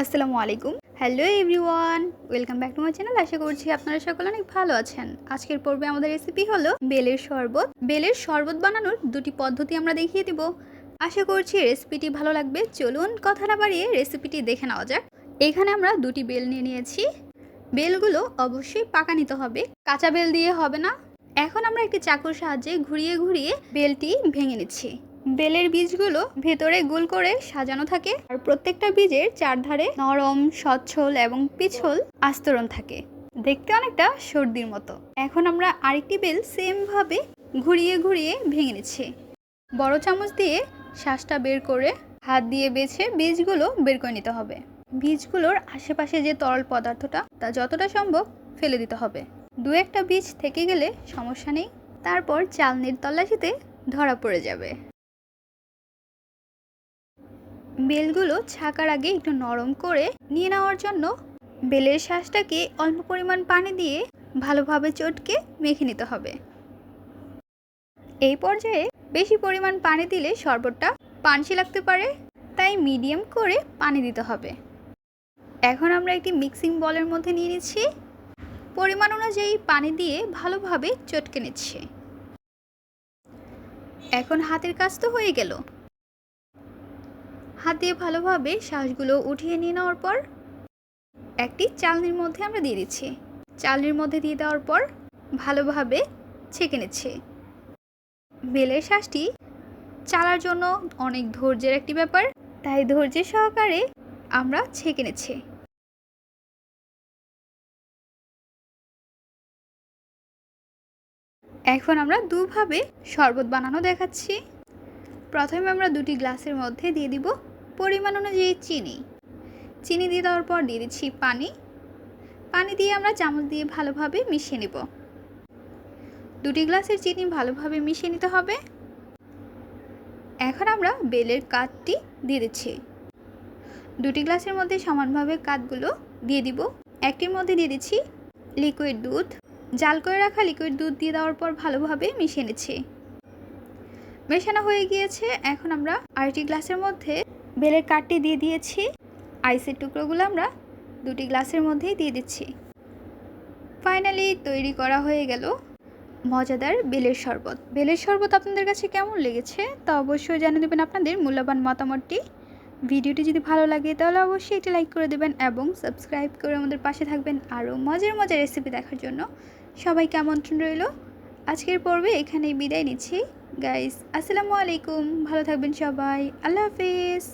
আসসালামু আলাইকুম। Hello everyone welcome back to my channel আশা করছি আপনারা সকলে অনেক ভালো আছেন। আজকের পর্বে আমাদের রেসিপি হলো বেলের শরবত। বেলের শরবত বানানোর দুটি পদ্ধতি আমরা দেখিয়ে দিব। আশা করছি রেসিপিটি ভালো লাগবে। চলুন কথা না বাড়িয়ে রেসিপিটি দেখে নেওয়া যাক। এখানে আমরা দুটি বেল নিয়ে নিয়েছি। বেলগুলো অবশ্যই পাকা নিতে হবে। কাঁচা বেল দিয়ে হবে না। এখন আমরা একটি চাকুর সাহায্যে ঘুরিয়ে ঘুরিয়ে বেলটি ভেঙে নিচ্ছি। বেলের বীজগুলো ভেতরে গোল করে সাজানো থাকে আর প্রত্যেকটা বীজের চারধারে নরম, সচ্ছল এবং পিছল আস্তরণ থাকে। দেখতে অনেকটা সর্দির মতো। এখন আমরা আরেকটি বেল সেম ভাবে ঘুরিয়ে ঘুরিয়ে ভেঙে নিচ্ছি। বড় চামচ দিয়ে শ্বাসটা বের করে হাত দিয়ে বেছে বীজগুলো বের করে নিতে হবে। বীজগুলোর আশেপাশে যে তরল পদার্থটা, তা যতটা সম্ভব ফেলে দিতে হবে। দু একটা বীজ থেকে গেলে সমস্যা নেই। তারপর চালনির তল্লাশিতে ধরা পড়ে যাবে। বেলগুলো ছাকার আগে একটু নরম করে নিয়ে নেওয়ার জন্য বেলের শ্বাসটাকে অল্প পরিমাণ পানি দিয়ে ভালোভাবে চটকে মেখে নিতে হবে। এই পর্যায়ে বেশি পরিমাণ পানি দিলে শরবতটা পানসি লাগতে পারে, তাই মিডিয়াম করে পানি দিতে হবে। এখন আমরা একটি মিক্সিং বলের মধ্যে নিয়ে নিচ্ছি। পরিমাণ অনুযায়ী পানি দিয়ে ভালোভাবে চটকে নিচ্ছি। এখন হাতের কাজ তো হয়ে গেল। হাত দিয়ে ভালোভাবে শ্বাসগুলো উঠিয়ে নিয়ে নেওয়ার পর একটি চালনির মধ্যে আমরা দিয়ে দিচ্ছি। চালনির মধ্যে দিয়ে দেওয়ার পর ভালোভাবে ছেঁকে নিচ্ছি। বেলের শ্বাসটি চালার জন্য অনেক ধৈর্যের একটি ব্যাপার, তাই ধৈর্যের সহকারে আমরা ছেঁকে নিচ্ছি। এখন আমরা দুভাবে শরবত বানানো দেখাচ্ছি। প্রথমে আমরা দুটি গ্লাসের মধ্যে দিয়ে দিব পরিমাণ অনুযায়ী চিনি। চিনি দিয়ে দেওয়ার পর দিয়ে দিচ্ছি পানি। পানি দিয়ে আমরা চামচ দিয়ে ভালোভাবে মিশিয়ে নেব। দুটি গ্লাসের চিনি ভালোভাবে মিশিয়ে নিতে হবে। এখন আমরা বেলের কাঠটি দিয়ে দিচ্ছি। দুটি গ্লাসের মধ্যে সমানভাবে কাঠগুলো দিয়ে দিব। একটির মধ্যে দিয়ে দিচ্ছি লিকুইড দুধ। জাল করে রাখা লিকুইড দুধ দিয়ে দেওয়ার পর ভালোভাবে মিশিয়ে নিচ্ছি। মেশানো হয়ে গিয়েছে। এখন আমরা আরেকটি গ্লাসের মধ্যে বেলের কাঠটি দিয়ে দিয়েছি। আইসের টুকরোগুলো আমরা দুটি গ্লাসের মধ্যেই দিয়ে দিচ্ছি। ফাইনালি তৈরি করা হয়ে গেল মজাদার বেলের শরবত। বেলের শরবত আপনাদের কাছে কেমন লেগেছে তা অবশ্যই জানিয়ে দেবেন আপনাদের মূল্যবান মতামতটি। ভিডিওটি যদি ভালো লাগে তাহলে অবশ্যই এটি লাইক করে দেবেন এবং সাবস্ক্রাইব করে আমাদের পাশে থাকবেন আরও মজার মজার রেসিপি দেখার জন্য। সবাইকে আমন্ত্রণ রইল। আজকের পর্বে এখানেই বিদায় নিচ্ছি। গাইস আসসালামু আলাইকুম। ভালো থাকবেন সবাই। আল্লাহ হাফিজ।